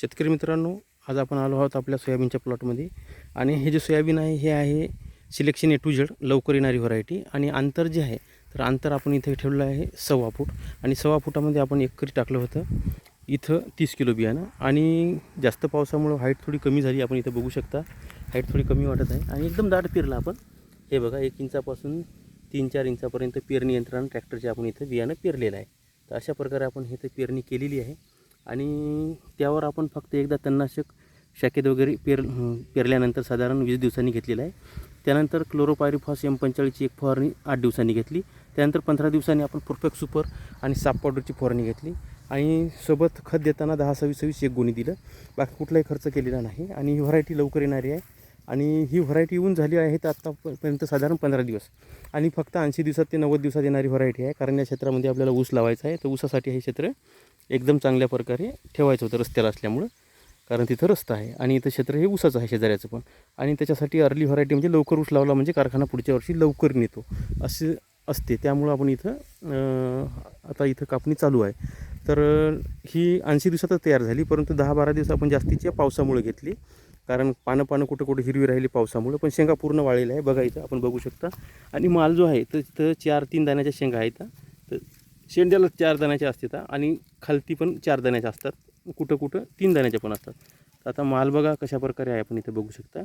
शेतकरी मित्रांनो आज आपण आलो आहोत आपल्या सोयाबीनच्या प्लॉटमध्ये. आणि हे जे सोयाबीन आहे हे आहे सिलेक्शन ए टू झेड लवकर येणारी व्हरायटी. आणि अंतर जे आहे तर अंतर आपण इथे ठेवलं आहे सव्वा फूट. आणि सव्वा फुटामध्ये आपण एकरी टाकलं होतं. इथं तीस किलो बियाणं. आणि जास्त पावसामुळं हाईट थोडी कमी झाली आपण इथं बघू शकता. हाईट थोडी कमी वाटत आहे. आणि एकदम दाट पेरलं आपण. हे बघा एक इंचापासून तीन चार इंचापर्यंत पेरणी यंत्रानं ट्रॅक्टरचे आपण इथं बियाणं पेरलेलं आहे. तर अशा प्रकारे आपण इथं पेरणी केलेली आहे. आणि त्यावर आपण फक्त एकदा तणनाशक शाखेत वगैरे पेर पेरल्यानंतर साधारण वीस दिवसांनी घेतलेलं आहे. त्यानंतर क्लोरोपायरिफॉस एम पंचेचाळीसची एक फवारणी आठ दिवसांनी घेतली. त्यानंतर पंधरा दिवसांनी आपण परफेक्ट सुपर आणि साप पावडरची फवारणी घेतली. आणि सोबत खत देताना दहा सव्वीस सव्वीस एक गुणी दिलं. बाकी कुठलाही खर्च केलेला नाही. आणि ही व्हरायटी लवकर येणारी आहे. आणि ही व्हरायटी येऊन झाली आहे तर आत्तापर्यंत साधारण पंधरा दिवस. आणि फक्त ऐंशी दिवसात ते नव्वद दिवसात येणारी व्हरायटी आहे. कारण या क्षेत्रामध्ये आपल्याला ऊस लावायचा आहे. तर ऊसासाठी हे क्षेत्र एकदम चांगल्या प्रकारे ठेवायचं होतं रस्त्याला असल्यामुळं. कारण तिथं रस्ता आहे आणि इथं क्षेत्र हे ऊसाचं आहे शेजाऱ्याचं पण. आणि त्याच्यासाठी अर्ली व्हरायटी म्हणजे लवकर ऊस लावला म्हणजे कारखाना पुढच्या वर्षी लवकर नेतो. असे असते. त्यामुळं आपण इथं आता इथं कापणी चालू आहे. तर ही ऐंशी दिवसातच तयार झाली. परंतु दहा बारा दिवस आपण जास्तीच्या पावसामुळे घेतली. कारण पानं पानं कुठं कुठं हिरवी राहिली पावसामुळे. पण शेंगा पूर्ण वाळलेल्या आहे बघायचं आपण बघू शकता. आणि माल जो आहे तर तिथं चार तीन दाण्याच्या शेंगा आहेत. शेंड्याला चार दाण्याच्या असतात आणि खालती पण चार दाण्याच्या असतात. कुठं कुठं तीन दाण्याच्या पण असतात. तर आता माल बघा कशा प्रकारे आहे आपण इथं बघू शकता.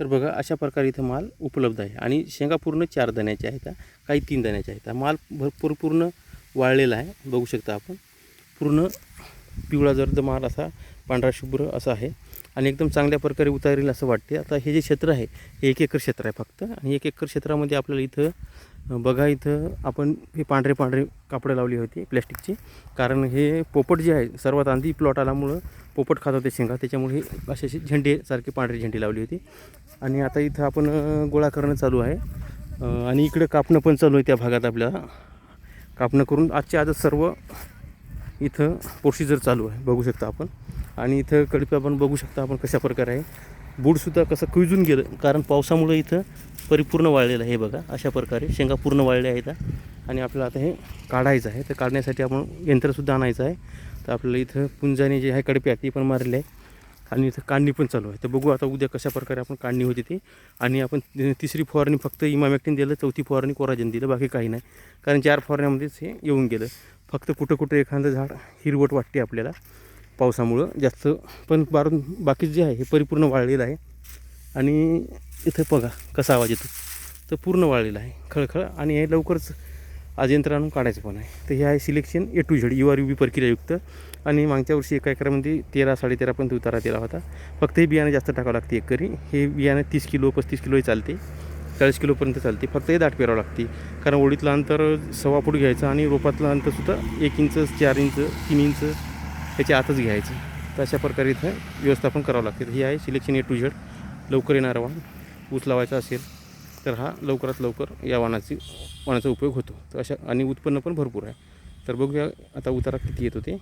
तर बघा अशा प्रकारे इथं माल उपलब्ध आहे. आणि शेंगा पूर्ण चार दाण्याच्या आहेत काही तीन दाण्याच्या आहेत माल भरपूर पूर्ण वाळलेला आहे. बघू शकता आपण. पूर्ण पिवळा जर्द माल असा पांढरा शुभ्र असा आहे आणि एकदम चांगल्या प्रकारे उतारेल असं वाटते. आता हे जे क्षेत्र आहे हे एक एकर क्षेत्र आहे फक्त आणि एक एकर क्षेत्रामध्ये आपल्याला इथं बघा इथं आपण हे पांढरे पांढरे कापडं लावली होती प्लॅस्टिकची. कारण हे पोपट जे आहे सर्वात आधी प्लॉट आल्यामुळं पोपट खात होते शेंगा. त्याच्यामुळे हे असे असे सारखे पांढरी झेंडी लावली होती. आणि आता इथं आपण गोळा करणं चालू आहे. आणि इकडं कापणं पण चालू आहे त्या भागात आपल्याला. कापणं करून आजच्या आजच सर्व इथं प्रोसिजर चालू आहे बघू शकता आपण. आणि इथं कडपी आपण बघू शकता आपण कशा प्रकारे आहे. बूडसुद्धा कसं कुजून गेलं कारण पावसामुळे इथं परिपूर्ण वाळलेलं आहे हे बघा अशा प्रकारे शेंगा पूर्ण वाळल्या आहेत. आणि आपल्याला आता हे काढायचं आहे. तर काढण्यासाठी आपण यंत्रसुद्धा आणायचं आहे. तर आपल्याला इथं पुंजाने जे आहे कडपी आहे ती पण मारलेली आहे. आणि इथं काढणी पण चालू आहे. तर बघू आता उद्या कशा प्रकारे आपण काढणी होती ती. आणि आपण तिसरी फवारणी फक्त इमामॅक्टिन दिलं चौथी फवारणी कोराजन दिलं बाकी काही नाही. कारण चार फवारण्यामध्येच हे येऊन गेलं. फक्त कुठं कुठं एखादं झाड हिरवट वाटते आपल्याला पावसामुळं. जास्त पण बारून बाकी जे आहे हे परिपूर्ण वाळलेलं आहे. आणि इथं बघा कसा आवाज येतो. तर पूर्ण वाळलेलं आहे खळखळ. आणि हे लवकरच आज आणून काढायचं पण आहे. तर हे आहे selection A to Z U R U B प्रक्रियायुक्त. आणि मागच्या वर्षी एका एकरामध्ये तेरा साडेतेरापर्यंत उतारा दिला होता. फक्त हे बियाणं जास्त टाकावं लागते एकरी. हे बियाणं तीस किलो पस्तीस किलोही चालते. चाळीस किलोपर्यंत चालते. फक्त हे दाट पेरावं लागते. कारण ओळीतलं अंतर सव्वा फूट घ्यायचं आणि रोपातलं अंतरसुद्धा एक इंच चार इंच तीन इंच ह्याच्या आतच घ्यायचं. तर अशा प्रकारे इथं व्यवस्थापन करावं लागते. ही आहे सिलेक्शन ए टू झेड. लवकर येणारा वाण. ऊस लावायचा असेल तर हा लवकरात लवकर या वाणाची वाणाचा उपयोग होतो. तर अशा आणि उत्पन्न पण भरपूर आहे. तर बघूया आता उतारा किती येतो ते